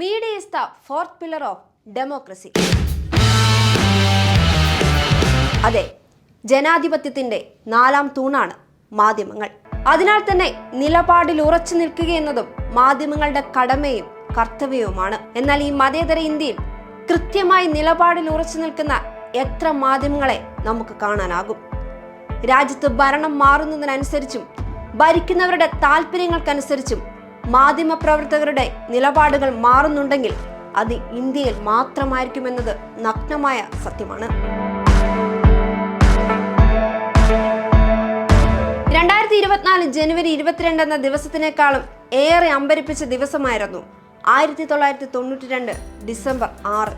Media is the fourth pillar of democracy. അതെ ജനാധിപത്യത്തിന്റെ നാലാം തൂണാണ് മാധ്യമങ്ങൾ. അതിനാൽ തന്നെ നിലപാടിൽ ഉറച്ചു നിൽക്കുക എന്നതും മാധ്യമങ്ങളുടെ കടമയും കർത്തവ്യവുമാണ്. എന്നാൽ ഈ മതേതര ഇന്ത്യയിൽ കൃത്യമായി നിലപാടിൽ ഉറച്ചു നിൽക്കുന്ന എത്ര മാധ്യമങ്ങളെ നമുക്ക് കാണാനാകും? രാജ്യത്ത് ഭരണം മാറുന്നതിനനുസരിച്ചും ഭരിക്കുന്നവരുടെ താല്പര്യങ്ങൾക്കനുസരിച്ചും മാധ്യമപ്രവർത്തകരുടെ നിലപാടുകൾ മാറുന്നുണ്ടെങ്കിൽ അത് ഇന്ത്യയിൽ മാത്രമായിരിക്കുമെന്നത് നഗ്നമായ സത്യമാണ്. രണ്ടായിരത്തി ഇരുപത്തിനാല് ജനുവരി ഇരുപത്തിരണ്ട് എന്ന ദിവസത്തിനേക്കാളും ഏറെ അമ്പരിപ്പിച്ച ദിവസമായിരുന്നു ആയിരത്തി തൊള്ളായിരത്തി തൊണ്ണൂറ്റി രണ്ട് ഡിസംബർ ആറ്.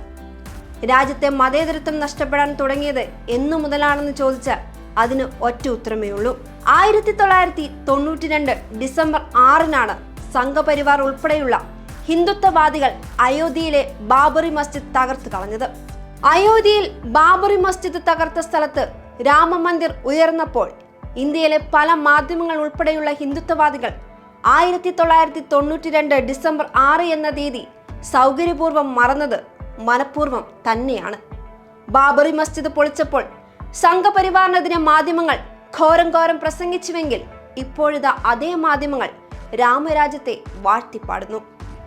രാജ്യത്തെ മതേതരത്വം നഷ്ടപ്പെടാൻ തുടങ്ങിയത് എന്നു മുതലാണെന്ന് ചോദിച്ചാൽ അതിന് ഒറ്റ ഉത്തരമേ ഉള്ളൂ ആയിരത്തി തൊള്ളായിരത്തി തൊണ്ണൂറ്റി രണ്ട് ഡിസംബർ ആറിനാണ് സംഘപരിവാർ ഉൾപ്പെടെയുള്ള ഹിന്ദുത്വവാദികൾ അയോധ്യയിലെ ബാബറി മസ്ജിദ് തകർത്തു കളഞ്ഞത്. അയോധ്യയിൽ ബാബറി മസ്ജിദ് തകർത്ത സ്ഥലത്ത് രാമമന്ദിർ ഉയർന്നപ്പോൾ ഇന്ത്യയിലെ പല മാധ്യമങ്ങൾ ഉൾപ്പെടെയുള്ള ഹിന്ദുത്വവാദികൾ ആയിരത്തി തൊള്ളായിരത്തി തൊണ്ണൂറ്റി രണ്ട് ഡിസംബർ ആറ് എന്ന തീയതി സൗകര്യപൂർവം മറന്നത് മനഃപൂർവം തന്നെയാണ്. ബാബറി മസ്ജിദ് പൊളിച്ചപ്പോൾ സംഘപരിവാറിനെതിരെ മാധ്യമങ്ങൾ ഘോരം ഘോരം പ്രസംഗിച്ചുവെങ്കിൽ ഇപ്പോഴിതാ അതേ മാധ്യമങ്ങൾ രാമരാജ്യത്തെ വാഴ്ത്തിപ്പാടുന്നു.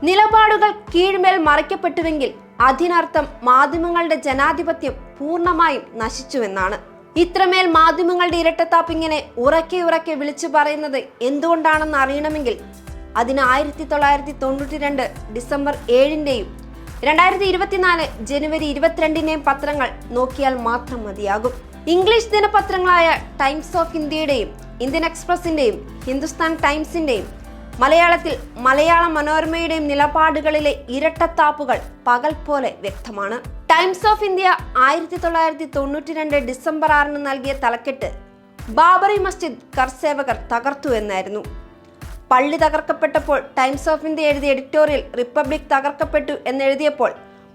നിലപാടുകൾ കീഴ്മേൽ മറയ്ക്കപ്പെട്ടുവെങ്കിൽ അതിനർത്ഥം മാധ്യമങ്ങളുടെ ജനാധിപത്യം പൂർണമായും നശിച്ചുവെന്നാണ്. ഇത്രമേൽ മാധ്യമങ്ങളുടെ ഇരട്ടത്താപ്പ് ഇങ്ങനെ ഉറക്കെ ഉറക്കെ വിളിച്ചു പറയുന്നത് എന്തുകൊണ്ടാണെന്ന് അറിയണമെങ്കിൽ അതിന് ആയിരത്തി തൊള്ളായിരത്തി തൊണ്ണൂറ്റി രണ്ട് ഡിസംബർ ഏഴിന്റെയും രണ്ടായിരത്തി ഇരുപത്തിനാല് ജനുവരി ഇരുപത്തിരണ്ടിന്റെയും പത്രങ്ങൾ നോക്കിയാൽ മാത്രം മതിയാകും. ഇംഗ്ലീഷ് ദിനപത്രങ്ങളായ ടൈംസ് ഓഫ് ഇന്ത്യയുടെയും ഇന്ത്യൻ എക്സ്പ്രസിന്റെയും ഹിന്ദുസ്ഥാൻ ടൈംസിന്റെയും മലയാളത്തിൽ മലയാള മനോരമയുടെയും നിലപാടുകളിലെ ഇരട്ടത്താപ്പുകൾ പകൽ പോലെ വ്യക്തമാണ്. ടൈംസ് ഓഫ് ഇന്ത്യ ആയിരത്തി തൊള്ളായിരത്തി തൊണ്ണൂറ്റി രണ്ട് ഡിസംബർ ആറിന് നൽകിയ തലക്കെട്ട് ബാബറി മസ്ജിദ് കർസേവകർ തകർത്തു എന്നായിരുന്നു. പള്ളി തകർക്കപ്പെട്ടപ്പോൾ ടൈംസ് ഓഫ് ഇന്ത്യ എഴുതിയ എഡിറ്റോറിയൽ റിപ്പബ്ലിക് തകർക്കപ്പെട്ടു എന്നെഴുതിയപ്പോൾ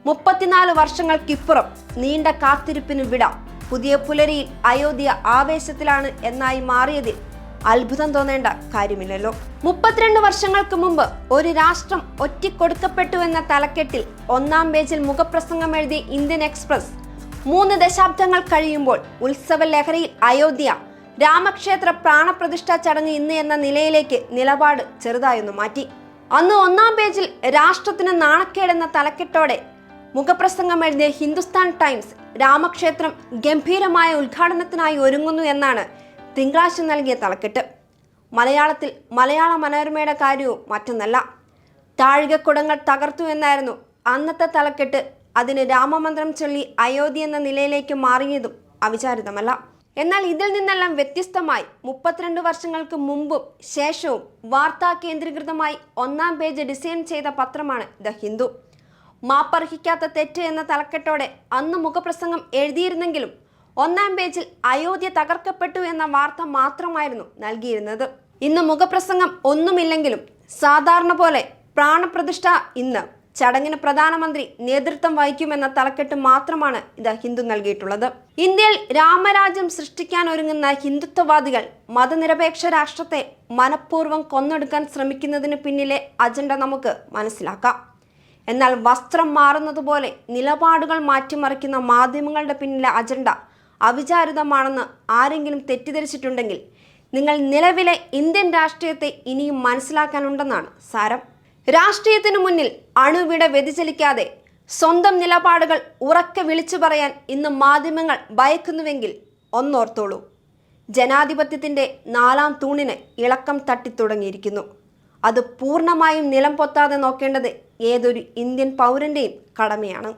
മുപ്പത്തിനാല് വർഷങ്ങൾക്കിപ്പുറം നീണ്ട കാത്തിരിപ്പിന് വിട. പുതിയ പുലരിയിൽ അയോധ്യ ആവേശത്തിലാണ് എന്നായി മാറിയതിൽ അത്ഭുതം തോന്നേണ്ട കാര്യമില്ലല്ലോ. മുപ്പത്തിരണ്ട് വർഷങ്ങൾക്ക് മുമ്പ് ഒരു രാഷ്ട്രം ഒറ്റിക്കൊടുക്കപ്പെട്ടു എന്ന തലക്കെട്ടിൽ ഒന്നാം പേജിൽ മുഖപ്രസംഗം എഴുതിയ ഇന്ത്യൻ എക്സ്പ്രസ് മൂന്ന് ദശാബ്ദങ്ങൾ കഴിയുമ്പോൾ ഉത്സവ ലഹരിയിൽ അയോധ്യ രാമക്ഷേത്ര പ്രാണപ്രതിഷ്ഠാ ചടങ്ങ് ഇന്ന് എന്ന നിലയിലേക്ക് നിലപാട് ചെറുതായൊന്ന് മാറ്റി. അന്ന് ഒന്നാം പേജിൽ രാഷ്ട്രത്തിന് നാണക്കേടെന്ന തലക്കെട്ടോടെ മുഖപ്രസംഗം എഴുതിയ ഹിന്ദുസ്ഥാൻ ടൈംസ് രാമക്ഷേത്രം ഗംഭീരമായ ഉദ്ഘാടനത്തിനായി ഒരുങ്ങുന്നു എന്നാണ് തിങ്കളാഴ്ച നൽകിയ തലക്കെട്ട്. മലയാളത്തിൽ മലയാള മനോരമയുടെ കാര്യവും മറ്റൊന്നല്ല. താഴികക്കുടങ്ങൾ തകർത്തു എന്നായിരുന്നു അന്നത്തെ തലക്കെട്ട്. അതിന് രാമമന്ത്രം ചൊല്ലി അയോധ്യ എന്ന നിലയിലേക്ക് മാറിയതും അവിചാരിതമല്ല. എന്നാൽ ഇതിൽ നിന്നെല്ലാം വ്യത്യസ്തമായി മുപ്പത്തിരണ്ട് വർഷങ്ങൾക്ക് മുമ്പും ശേഷവും വാർത്താ കേന്ദ്രീകൃതമായി ഒന്നാം പേജ് ഡിസൈൻ ചെയ്ത പത്രമാണ് ദ ഹിന്ദു. മാപ്പർഹിക്കാത്ത തെറ്റ് എന്ന തലക്കെട്ടോടെ അന്ന് മുഖപ്രസംഗം എഴുതിയിരുന്നെങ്കിലും ഒന്നാം പേജിൽ അയോധ്യ തകർക്കപ്പെട്ടു എന്ന വാർത്ത മാത്രമായിരുന്നു നൽകിയിരുന്നത്. ഇന്ന് മുഖപ്രസംഗം ഒന്നുമില്ലെങ്കിലും സാധാരണ പോലെ പ്രാണപ്രതിഷ്ഠ ഇന്ന് ചടങ്ങിന് പ്രധാനമന്ത്രി നേതൃത്വം വഹിക്കുമെന്ന തലക്കെട്ട് മാത്രമാണ് ഇത് ഹിന്ദു നൽകിയിട്ടുള്ളത്. ഇന്ത്യയിൽ രാമരാജ്യം സൃഷ്ടിക്കാൻ ഒരുങ്ങുന്ന ഹിന്ദുത്വവാദികൾ മതനിരപേക്ഷ രാഷ്ട്രത്തെ മനഃപൂർവം കൊന്നൊടുക്കാൻ ശ്രമിക്കുന്നതിന് പിന്നിലെ അജണ്ട നമുക്ക് മനസ്സിലാക്കാം. എന്നാൽ വസ്ത്രം മാറുന്നതുപോലെ നിലപാടുകൾ മാറ്റിമറിക്കുന്ന മാധ്യമങ്ങളുടെ പിന്നിലെ അജണ്ട അവിചാരിതമാണെന്ന് ആരെങ്കിലും തെറ്റിദ്ധരിച്ചിട്ടുണ്ടെങ്കിൽ നിങ്ങൾ നിലവിലെ ഇന്ത്യൻ രാഷ്ട്രീയത്തെ ഇനിയും മനസ്സിലാക്കാനുണ്ടെന്നാണ് സാരം. രാഷ്ട്രീയത്തിനു മുന്നിൽ അണുവിട വ്യതിചലിക്കാതെ സ്വന്തം നിലപാടുകൾ ഉറക്കെ വിളിച്ചു പറയാൻ ഇന്ന് മാധ്യമങ്ങൾ ഭയക്കുന്നുവെങ്കിൽ ഒന്നോർത്തോളൂ. ജനാധിപത്യത്തിന്റെ നാലാം തൂണിന് ഇളക്കം തട്ടിത്തുടങ്ങിയിരിക്കുന്നു. അത് പൂർണമായും നിലം പൊത്താതെ നോക്കേണ്ടത് ഏതൊരു ഇന്ത്യൻ പൗരന്റെയും കടമയാണ്.